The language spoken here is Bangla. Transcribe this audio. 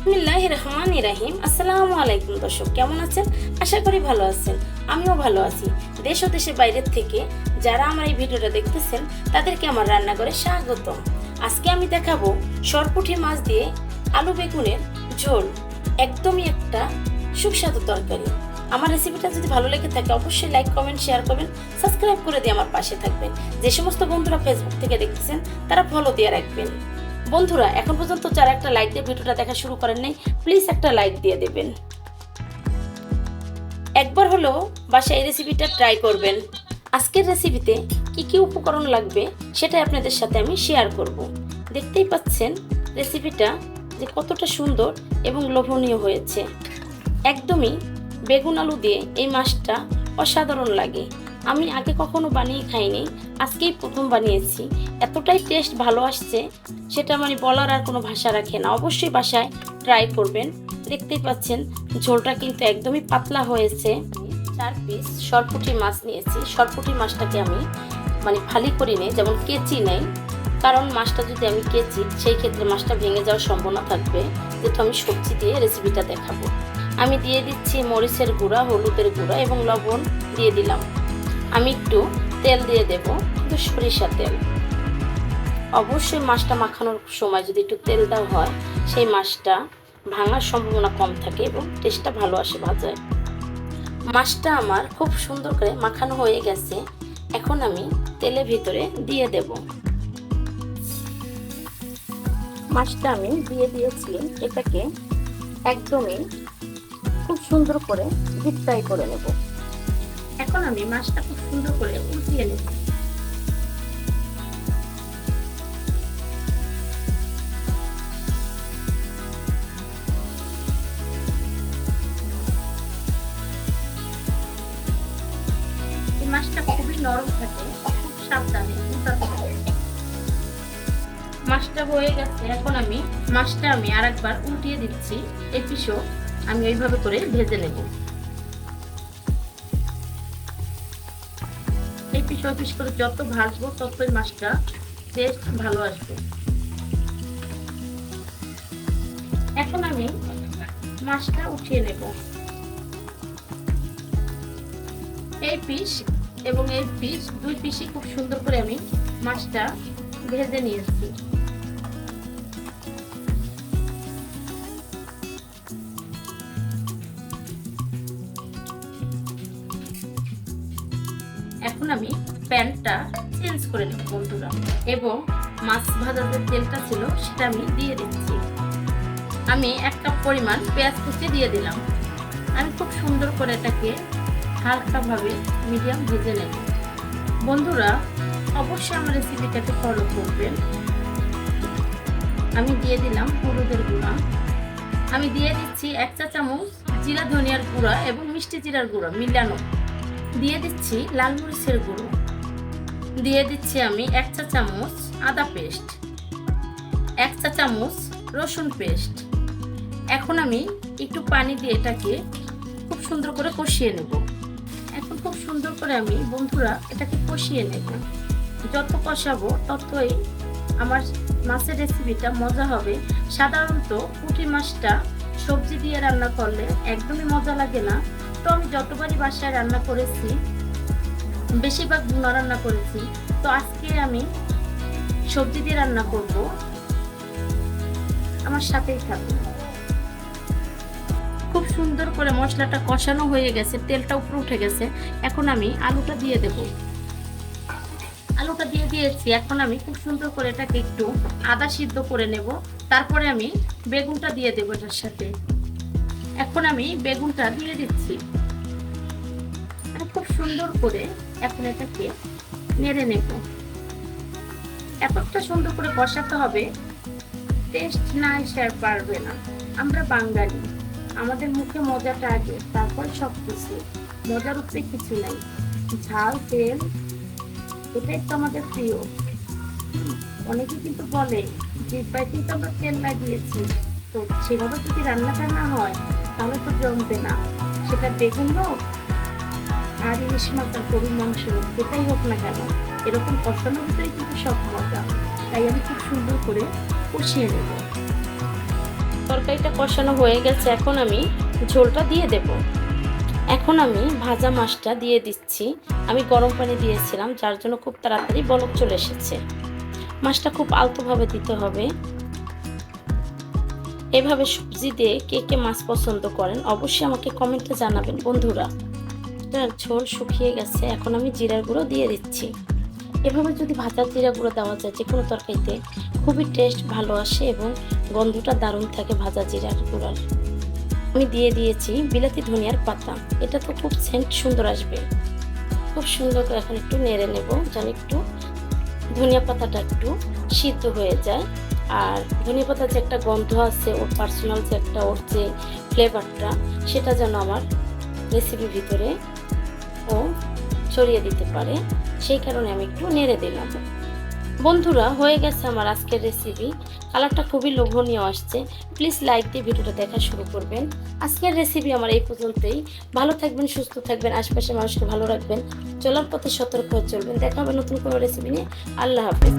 বিসমিল্লাহ রহমান রাহিম আসসালামু আলাইকুম দর্শক, কেমন আছেন? আশা করি ভালো আছেন। আমিও ভালো আছি। দেশ ও দেশের বাইরের থেকে যারা আমার এই ভিডিওটা দেখতেছেন, তাদেরকে আমার রান্নাঘরে স্বাগত আজকে আমি দেখাবো সরপুঠি মাছ দিয়ে আলু বেগুনের ঝোল। একদমই একটা সুস্বাদু তরকারি। আমার রেসিপিটা যদি ভালো লেগে থাকে, অবশ্যই লাইক, কমেন্ট, শেয়ার করবেন, সাবস্ক্রাইব করে দিয়ে আমার পাশে থাকবেন। যে সমস্ত বন্ধুরা ফেসবুক থেকে দেখতেছেন, তারা ফলো দিয়ে রাখবেন। বন্ধুরা, এখন পর্যন্ত যারা একটা লাইক দিয়ে ভিডিওটা দেখা শুরু করেন নাই প্লিজ একটা লাইক দিয়ে দেবেন। একবার হলেও বাসায় এই রেসিপিটা ট্রাই করবেন। আজকের রেসিপিতে কি কি উপকরণ লাগবে সেটা আপনাদের সাথে আমি শেয়ার করব। দেখতেই পাচ্ছেন রেসিপিটা যে কতটা সুন্দর এবং লোভনীয় হয়েছে। একদমই বেগুন আলু দিয়ে এই মাছটা অসাধারণ লাগে। আমি আগে কখনো বানিয়ে খাইনি, আজকেই প্রথম বানিয়েছি। এতটাই টেস্ট ভালো আসছে, সেটা মানে বলার আর কোনো ভাষা রাখে না। অবশ্যই বাসায় ট্রাই করবেন। দেখতেই পাচ্ছেন, ঝোলটা কিন্তু একদমই পাতলা হয়েছে। চার পিস সরপুটি মাছ নিয়েছি। সরপুটি মাছটাকে আমি মানে ফালি করি নেই, যেমন কেচি নেই। কারণ মাছটা যদি আমি কেচি, সেই ক্ষেত্রে মাছটা ভেঙে যাওয়ার সম্ভাবনা থাকবে। যেহেতু আমি সবজি দিয়ে রেসিপিটা দেখাবো। আমি দিয়ে দিচ্ছি মরিচের গুঁড়া, হলুদের গুঁড়া এবং লবণ দিয়ে দিলাম। আমি একটু তেল দিয়ে দেব কিন্তু সরিষা তেল। অবশ্যই মাছটা মাখানোর সময় যদি একটু তেল দেওয়া হয়, সেই মাছটা ভাঙার সম্ভাবনা কম থাকে এবং টেস্টটা ভালো আসে ভাজায়। মাছটা আমার খুব সুন্দর করে মাখানো হয়ে গেছে, এখন আমি তেলের ভিতরে দিয়ে দেব। মাছটা আমি দিয়ে দিয়েছি এটাকে একদমই খুব সুন্দর করে ডিপ ফ্রাই করে নেব। এখন আমি মাছটা খুব সুন্দর করে উল্টিয়ে নেব। মাছটা খুবই নরম থাকে, খুব সাবধানে মাছটা হয়ে গেছে, এখন আমি মাছটা আমি আরেকবার উল্টিয়ে দিচ্ছি পিসও আমি ওইভাবে করে ভেজে নেব। পিস করে যত ভাজবো, ততই মাছটা টেস্ট ভালো আসবে। এখন আমি মাছটা উঠিয়ে নেব। এই পিস এবং এই পিস দুই পিসই খুব সুন্দর করে আমি মাছটা ভেজে নিয়েছি। এখন আমি প্যানটা চেঞ্জ করে নেব বন্ধুরা। এবং মাছ ভাজার যে তেলটা ছিল, সেটা আমি দিয়ে দিচ্ছি। আমি এক কাপ পরিমাণ পেঁয়াজ কুচি দিয়ে দিলাম। আমি খুব সুন্দর করে এটাকে হালকাভাবে মিডিয়াম ভেজে নেব। বন্ধুরা, অবশ্যই আমার রেসিপিটাকে ফলো করবেন। আমি দিয়ে দিলাম হলুদের গুঁড়া। আমি দিয়ে দিচ্ছি এক চা চামচ জিরা ধনিয়ার গুঁড়া এবং মিষ্টি জিরার গুঁড়া মিলানো। দিয়ে দিচ্ছি লাল মরিচের গুঁড়ো। দিয়ে দিচ্ছি আমি এক চা চামচ আদা পেস্ট, এক চা চামচ রসুন পেস্ট। এখন আমি একটু পানি দিয়ে এটাকে খুব সুন্দর করে কষিয়ে নেব। এখন খুব সুন্দর করে আমি বন্ধুরা এটাকে কষিয়ে নেব। যত কষাবো ততই আমার মাছের রেসিপিটা মজা হবে। সাধারণত পুঁটি মাছটা সবজি দিয়ে রান্না করলে একদমই মজা লাগে না। তো আমি যতবারই বাসায় রান্না করেছি, বেশিরভাগ ভুনা রান্না করেছি, তো আজকে আমি সবজি দিয়ে রান্না করব। আমার সাথেই থাকবে খুব সুন্দর করে মশলাটা কষানো হয়ে গেছে, তেলটা উপরে উঠে গেছে। এখন আমি আলুটা দিয়ে দেব। আলুটা দিয়ে দিয়েছি, এখন আমি খুব সুন্দর করে এটাকে একটু আদা সিদ্ধ করে নেব। তারপরে আমি বেগুনটা দিয়ে দেবো এটার সাথে। এখন আমি বেগুনটা দিয়ে দিচ্ছি। আর খুব সুন্দর করে এখন এটাকে নেড়ে নেব। এতটা সুন্দর করে কষাতে হবে টেস্ট না এসে আর পারবে না। আমরা বাঙালি, আমাদের মুখে মজাটা আগে, তারপর সব কিছু মজার উপরে কিছু নাই। ঝাল, তেল, এটাই তো আমাদের প্রিয়। অনেকে কিন্তু বলে যে পাইতেই তো আমরা তেল লাগিয়েছি। তো সেভাবে যদি রান্নাটা না হয়, তাহলে তো জমবে না। সেটা বেগুন হোক আর ইলিশ মাছ আর গরুর মাংস, যেটাই হোক না কেন, এরকম কষানোর ভিতরে কিন্তু সব মজা। তাই আমি খুব সুন্দর করে কষিয়ে নেব। তরকারিটা কষানো হয়ে গেছে, এখন আমি ঝোলটা দিয়ে দেব। এখন আমি ভাজা মাছটা দিয়ে দিচ্ছি। আমি গরম পানি দিয়েছিলাম, যার জন্য খুব তাড়াতাড়ি বলক চলে এসেছে। মাছটা খুব আলতোভাবে দিতে হবে। এভাবে সবজি দিয়ে কে কে মাছ পছন্দ করেন, অবশ্যই আমাকে কমেন্টে জানাবেন, বন্ধুরা। এটার ঝোল শুকিয়ে গেছে, এখন আমি জিরার গুঁড়ো দিয়ে দিচ্ছি। এভাবে যদি ভাজা জিরা গুঁড়ো দেওয়া যায় যে কোনো তরকারিতে, খুবই টেস্ট ভালো আসে এবং গন্ধটা দারুণ থাকে ভাজা জিরার গুঁড়ার। আমি দিয়ে দিয়েছি বিলাতি ধনিয়ার পাতা। এটা তো খুব সেন্ট সুন্দর আসবে। খুব সুন্দর করে এখন একটু নেড়ে নেব যেন একটু ধনিয়া পাতাটা একটু সিদ্ধ হয়ে যায়। আর ধনিয়া পাতার যে একটা গন্ধ আছে, ওর পার্সোনাল যে একটা ওর যে ফ্লেভারটা সেটা যেন আমার রেসিপির ভিতরে ও ছড়িয়ে দিতে পারে। সেই কারণে আমি একটু নেড়ে দিলাম। বন্ধুরা, হয়ে গেছে আমার আজকের রেসিপি কালারটা খুবই লোভনীয় আসছে। প্লিজ লাইক দিয়ে ভিডিওটা দেখা শুরু করবেন। আজকের রেসিপি আমার এই পর্যন্তই। ভালো থাকবেন, সুস্থ থাকবেন, আশপাশের মানুষকে ভালো রাখবেন। চলার পথে সতর্ক হয়ে চলবেন। দেখা হবে নতুন কোনো রেসিপি নিয়ে। আল্লাহ হাফেজ।